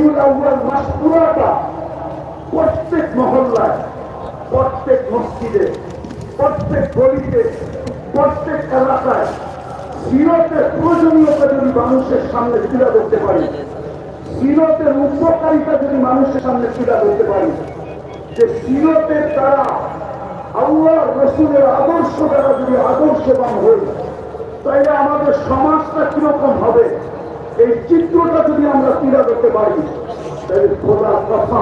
রবিউল আউ্বাল মাস পুরাটা প্রত্যেক মহল্লায়, প্রত্যেক মসজিদে, প্রত্যেক গলিতে, প্রত্যেক এলাকায় সিরতের প্রয়োজনীয়তা যদি মানুষের সামনে তুলে ধরতে পারি, সিরতের উপকারিতা যদি মানুষের সামনে তুলে ধরতে পারি, যে সিরতের দ্বারা আল্লাহ রসুলের আদর্শ দ্বারা যদি আদর্শবান হই, তাইলে আমাদের সমাজটা কীরকম হবে? এই চিত্রটা যদি আমরা তুলে ধরতে পারি, তাহলে খোদা কথা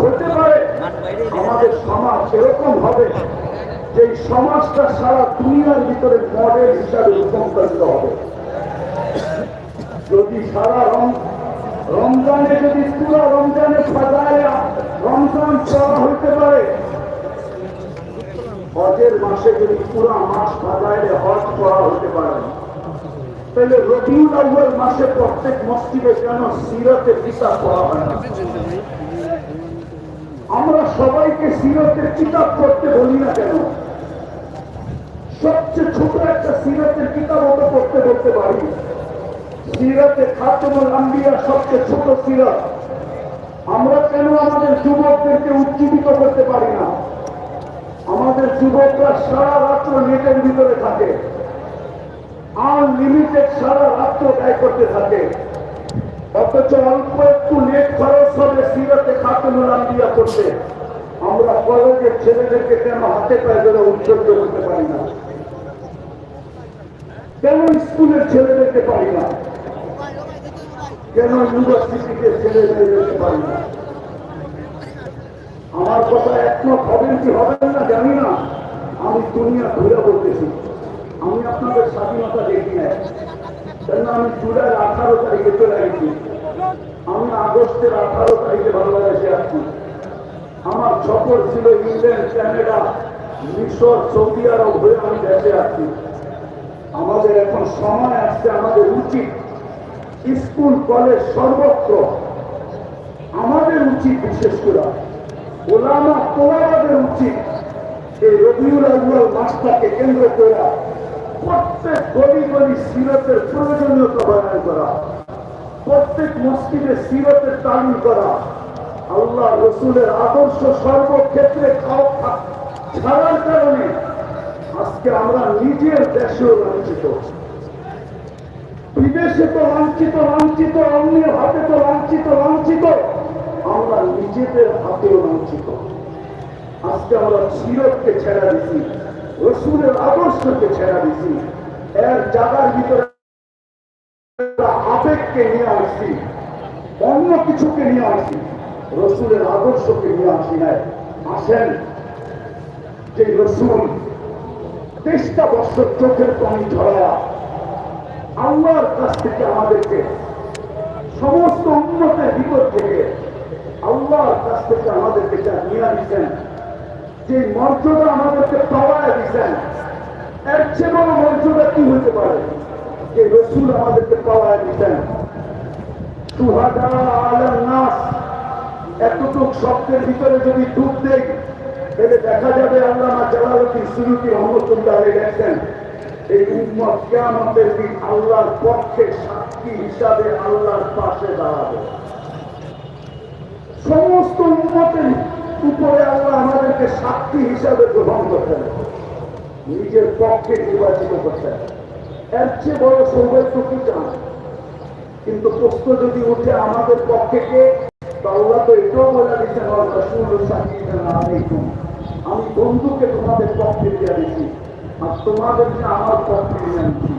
হতে পারে আমাদের সমাজ এরকম হবে যে সমাজটা সারা দুনিয়ার ভিতরে মডেল হিসাবে রূপান্তরিত হবে। যদি সারা রং রমজানে যদি পুরো রমজানে সাজায় রমজান চলা হইতে পারে, হজের মাসে যদি পুরো মাস সাজাইলে হজ করা হতে পারে তাহলে রবিউল আউ্বাল মাসে প্রত্যেক মসজিদে কেন সিরতে কিতাব পড়া হয় না? আমরা সবাইকে সিরতের কিতাব পড়তে বলি না কেন? সবচেয়ে ছোট একটা সিরতের কিতাব তো পড়তে বলতে পারি। সিরতে খাতমুল আম্বিয়া সবচেয়ে ছোট সিরত। আমরা কেন আমাদের যুবকদেরকে উজ্জীবিত করতে পারি না? আমাদের যুবকরা সারা রাত্র নেটের ভিতরে থাকে। আনলিমিটেড সারা রাত্র ব্যয় করতে থাকে। অথচ অল্প একটু নেট খরচ হবে সিরতে খাতুনুল আম্বিয়া করতে। আমরা কলেজের ছেলেদেরকে কেন হাতে পায়ে ধরে উৎসর্গ করতে পারি না? কেন স্কুলের ছেলেদেরকে পারি না? কেন ইউনিভার্সিটিতে ছেলেদেরকে পারি না? আমার কথা একমত হবেন কি হবেন না জানি না। আমি দুনিয়া ঘুরে বলতেছি। আমি আপনাদের স্বাধীনতা দেখি না কেন আমি জুলাই আঠারো তারিখে চলে গেছি। আমি আগস্টের আঠারো তারিখে বাংলাদেশে আসছি। আমার সফর ছিল ইংল্যান্ড ক্যানাডা মিশর, সৌদি আরব হয়ে আমি দেশে আসছি। আমাদের এখন সময় আসছে, আমাদের উচিত স্কুল, কলেজ সর্বত্র। আমাদের উচিত বিশেষ করে ওলামা তোলাবাদের উচিত। এই রবিউল আউ্বাল মাসটাকে কেন্দ্র করে প্রত্যেক গলি গলি সিরতের প্রয়োজনীয়তা বয়ান করা। প্রত্যেক মসজিদে সিরতের তালিম করা। আল্লাহ রসুলের আদর্শ সর্বক্ষেত্রে খাওয়া ছাড়ার কারণে আজকে আমরা নিজের দেশেও লাঞ্ছিত। বিদেশে তো লাঞ্ছিত লাঞ্ছিত, অন্যের হাতে তো লাঞ্ছিত লাঞ্ছিত। আমরা নিজেদের হাতেও লাঞ্ছিত। আজকে আমরা সিরতকে ছেড়া দিছি। রসুলের আদর্শকে ছেড়া দিছি। এর জায়গার ভিতরে আবেগকে নিয়ে আসছি, অন্য কিছুকে নিয়ে আসি রসুলের আদর্শকে নিয়ে আসি নাই আসেন, যে রসুল তেইশটা বছর চোখের পানি ঝরায়া আল্লাহর কাছ থেকে আমাদেরকে সমস্ত উন্নতের ভিতর থেকে আল্লাহর কাছ থেকে আমাদেরকে যা নিয়ে দিচ্ছেন যে মর্যাদা আমাদেরকে পাওয়ায় দিচ্ছেন এর চেয়ে বড় মর্যাদা কি হতে পারে? যে রসুল আমাদেরকে পাওয়ায় দিচ্ছেন সুহাদা আলম নাস, এতটুক শব্দের ভিতরে যদি ডুব তাহলে দেখা যাবে সুরুতি এই উম্মত দিন আল্লাহর পক্ষে সাক্ষী হিসাবে আল্লাহর পাশে দাঁড়াবে। সমস্ত উন্মতের উপরে আল্লাহ আমাদেরকে সাক্ষী হিসাবে গ্রহণ করতেন নিজের পক্ষে নির্বাচিত করতেন এর চেয়ে বড় সৌভাগ্য কি চান কিন্তু প্রশ্ন যদি উঠে আমাদের পক্ষে কে, তো আল্লাহ তো এটাও বলে দিচ্ছেন আমি বন্ধুকে তোমাদের পক্ষে দিয়ে দিচ্ছি আর তোমাদেরকে আমার পক্ষে নিয়ে আনছি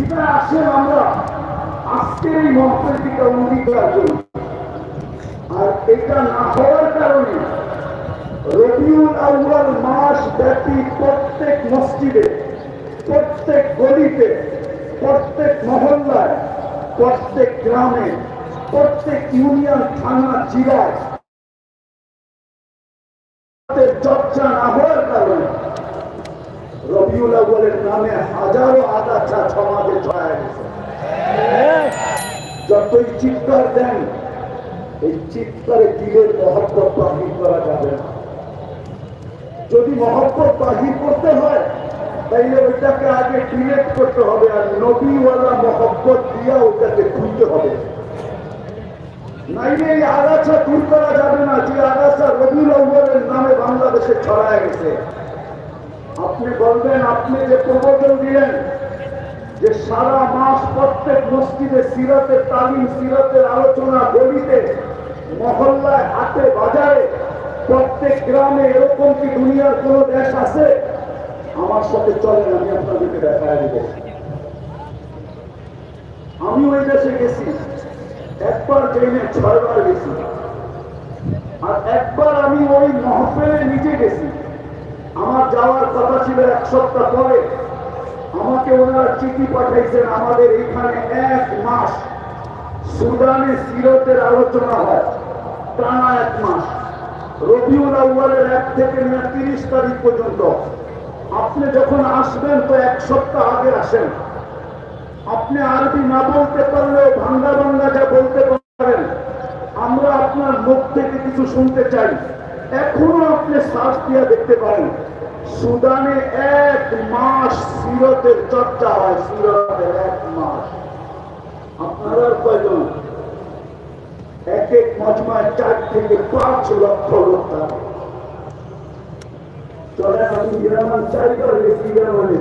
এটা আসেন আমরা আজকের এই মন্ত্রের দিকে অঙ্গীকার করি। আর এটা না হওয়ার কারণে রবিউল আউ্বাল মাস ব্যাপী প্রত্যেক মসজিদে, প্রত্যেক গলিতে, প্রত্যেক মহল্লায়, প্রত্যেক গ্রামে, প্রত্যেক ইউনিয়ন, থানা জেলায় চর্চা না হওয়ার কারণে রবিউল আউ্বালের নামে হাজারো আগাছা সমাজে ছড়ায় গেছে। যতই চিৎকার দেন, এই চিৎকারে দিলের মহব্বত বাহির করা যাবে না যদি মহব্বত বাহির করতে হয়, তাইলে ওইটাকে আগে ডিলেট করতে হবে আর নবীওয়ালা মহব্বত দিয়া ওইটাকে ধুইতে হবে। নাইলে এই আগাছা দূর করা যাবে না, যে আগাছা রবিউল আউ্বালের নামে বাংলাদেশে ছড়ায় গেছে। আপনি বলবেন, আপনি যে প্রবচন দিলেন যে সারা মাস প্রত্যেক মসজিদে সিরাতের তালিম, সিরাতের আলোচনা, গলিতে, মহল্লায়, হাটে, বাজারে প্রত্যেক গ্রামে এরকম কি দুনিয়ার কোন দেশ আছে? আমার সাথে চলেন, আমি আপনাদেরকে দেখা দিব। আমি ওই দেশে গেছি, একবার ট্রেনে, ছয়বার গেছি। আর একবার আমি ওই মহফেলে নিজে গেছি। আমার যাওয়ার কথা ছিল এক সপ্তাহ পরে। আমাকে ওনারা চিঠি পাঠাইছেন, আমাদের এখানে এক মাস সুদানে সিরতের আলোচনা হয়, টানা এক মাস। রবিউল আউ্বালের এক থেকে নিয়ে তিরিশ তারিখ পর্যন্ত আপনি যখন আসবেন তো এক সপ্তাহ আগে আসেন। আপনি আরবি না বলতে পারলেও ভাঙ্গা ভাঙ্গা যা বলতে পারেন, আমরা আপনার মুখ থেকে কিছু শুনতে চাই। এখনও আপনি শ্বাস দিয়ে দেখতে পারেন, সুদানে এক মাস সিরতের চর্চা হয়, সিরতের এক মাস। আপনারা কয়জন? এক মজমায় চার থেকে পাঁচ লক্ষ লোক থাকে। চলেন আমি গ্রামান চারিবার গেছি গ্রামে